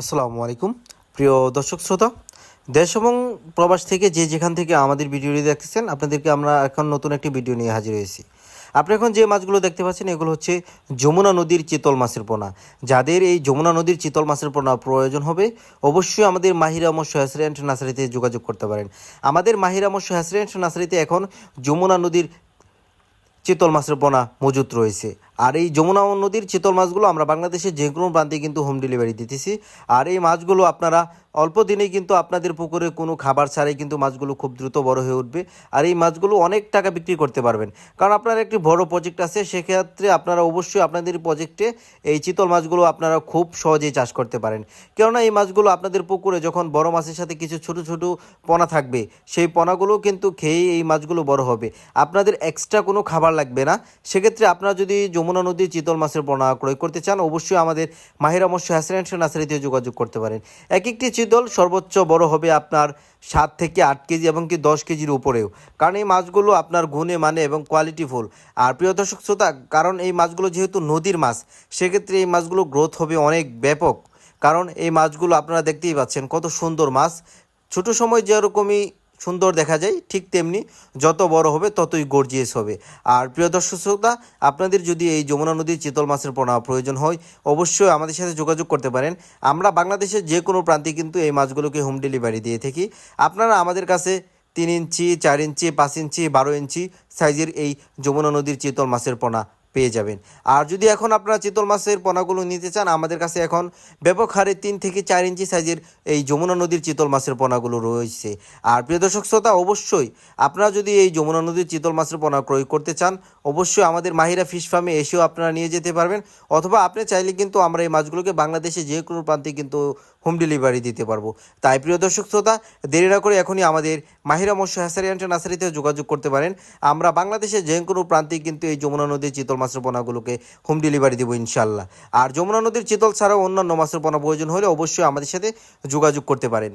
আসসালামু আলাইকুম। প্রিয় দর্শক শ্রোতা, দেশ এবং প্রবাস থেকে যে যেখান থেকে আমাদের ভিডিওটি দেখতেছেন, আপনাদেরকে আমরা এখন নতুন একটি ভিডিও নিয়ে হাজির হয়েছি। আপনি এখন যে মাছগুলো দেখতে পাচ্ছেন, এগুলো হচ্ছে যমুনা নদীর চিতল মাছের পোনা। যাদের এই যমুনা নদীর চিতল মাছের পোনা প্রয়োজন হবে, অবশ্যই আমাদের মাহিরামস্য হ্যাসরেন্ট নার্সারিতে যোগাযোগ করতে পারেন। আমাদের মাহিরামস্য হ্যাসরেন্ট নার্সারিতে এখন যমুনা নদীর চিতল মাছের পোনা মজুত রয়েছে। আর এই যমুনা নদীর চিতল মাছগুলো আমরা বাংলাদেশের যে কোনো প্রান্তে কিন্তু হোম ডেলিভারি দিতেছি। আর এই মাছগুলো আপনারা অল্প দিনেই কিন্তু আপনাদের পুকুরে কোনো খাবার ছাড়াই কিন্তু মাছগুলো খুব দ্রুত বড় হয়ে উঠবে। আর এই মাছগুলো অনেক টাকা বিক্রি করতে পারবেন। কারণ আপনার একটি বড় প্রজেক্ট আছে, সেক্ষেত্রে আপনারা অবশ্যই আপনাদের প্রজেক্টে এই চিতল মাছগুলো আপনারা খুব সহজেই চাষ করতে পারেন। কেননা এই মাছগুলো আপনাদের পুকুরে যখন বড় মাছের সাথে কিছু ছোট ছোট পোনা থাকবে, সেই পোনাগুলো কিন্তু খেয়েই এই মাছগুলো বড় হবে। আপনাদের এক্সট্রা কোনো খাবার লাগবে না। সেক্ষেত্রে আপনারা যদি যমুনা নদীর চিতল মাছের পোনা ক্রয় করতে চান, অবশ্যই আমাদের মাহিরামস্য হ্যাসেন্ট নার্সারিতে যোগাযোগ করতে পারেন। এক একটি চিতল সর্বোচ্চ বড় হবে আপনার সাত থেকে আট কেজি এবং কি দশ কেজির উপরেও। কারণ এই মাছগুলো আপনার গুণে মানে এবং কোয়ালিটিফুল আর প্রিয় দর্শক শ্রোতা, কারণ এই মাছগুলো যেহেতু নদীর মাছ, সেক্ষেত্রে এই মাছগুলো গ্রোথ হবে অনেক ব্যাপক। কারণ এই মাছগুলো আপনারা দেখতেই পাচ্ছেন কত সুন্দর মাছ। ছোট সময় যেরকমই সুন্দর দেখা যায়, ঠিক তেমনি যত বড় হবে ততই গর্জিয়াস হবে। আর প্রিয় দর্শক শ্রোতা, আপনাদের যদি এই যমুনা নদীর চিতল মাছের পোনা প্রয়োজন হয়, অবশ্যই আমাদের সাথে যোগাযোগ করতে পারেন। আমরা বাংলাদেশের যে কোনো প্রান্তে কিন্তু এই মাছগুলোকে হোম ডেলিভারি দিয়ে থাকি। আপনারা আমাদের কাছে তিন ইঞ্চি, চার ইঞ্চি, পাঁচ ইঞ্চি, বারো ইঞ্চি সাইজের এই যমুনা নদীর চিতল মাছের পোনা পেয়ে যাবেন। আর যদি এখন আপনারা চিতল মাছের পোনাগুলো নিতে চান, আমাদের কাছে এখন ব্যাপক হারে তিন থেকে চার ইঞ্চি সাইজের এই যমুনা নদীর চিতল মাছের পোনাগুলো রয়েছে। আর প্রিয় দর্শক শ্রোতা, অবশ্যই আপনারা যদি এই যমুনা নদীর চিতল মাছের পোনা ক্রয় করতে চান, অবশ্যই আমাদের মাহিরা ফিশ ফার্মে এসেও আপনারা নিয়ে যেতে পারবেন। অথবা আপনি চাইলে কিন্তু আমরা এই মাছগুলোকে বাংলাদেশে যে কোনো প্রান্তে কিন্তু হোম ডেলিভারি দিতে পারব। তাই প্রিয় দর্শক শ্রোতা, দেরি না করে এখনই আমাদের মাহিরা মৎস্য হ্যাসারি অ্যান্ড নার্সারিতে যোগাযোগ করতে পারেন। আমরা বাংলাদেশের যে কোনো প্রান্তে কিন্তু এই যমুনা নদীর চিতল মাছের পোনাগুলোকে হোম ডেলিভারি দেবো ইনশাল্লাহ আর যমুনা নদীর চিতল ছাড়াও অন্যান্য মাছের পোনা প্রয়োজন হলে অবশ্যই আমাদের সাথে যোগাযোগ করতে পারেন।